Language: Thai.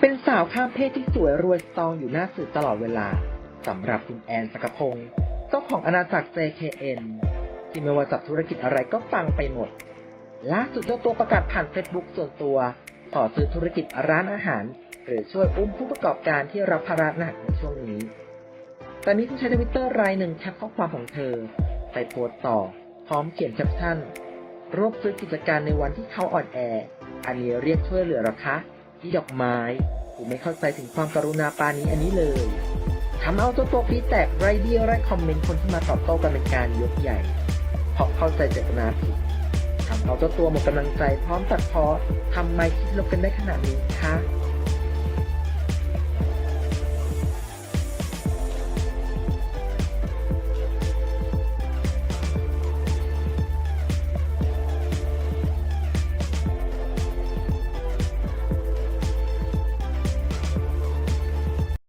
เป็นสาวข้ามเพศที่สวยรวยสตองอยู่หน้าสื่อตลอดเวลาสำหรับคุณแอนสกพงศ์เจ้าของอาณาจักร JKN ที่ไม่ว่าจับธุรกิจอะไรก็ปังไปหมด ล่าสุดเจ้าตัวประกาศผ่านเฟซบุ๊กส่วนตัวขอซื้อธุรกิจร้านอาหาร หรือช่วยอุ้มผู้ประกอบการที่รับภาระหนักในช่วงนี้ ตอนนี้ผู้ใช้ทวิตเตอร์รายหนึ่งแคปข้อความของเธอ ไปโพสต์ต่อ พร้อมเขียนแคปชั่นรวบซื้อกิจการในวันที่เขาอ่อนแอ อันนี้เรียกช่วยเหลือหรอคะ ที่ดอกไม้ผมไม่เข้าใจถึงความกรุณาปานี้อันนี้เลยทำเอาตัวตัวฟีดแตกไรเดียไรคอมเมนต์คนที่มาตอบโต้กันเป็นการยกใหญ่เพราะเข้าใจเจตนาผิดทำเอาตัวตัวหมดกำลังใจพร้อมตัดเพอทำไมคิดลบกันได้ขนาดนี้คะ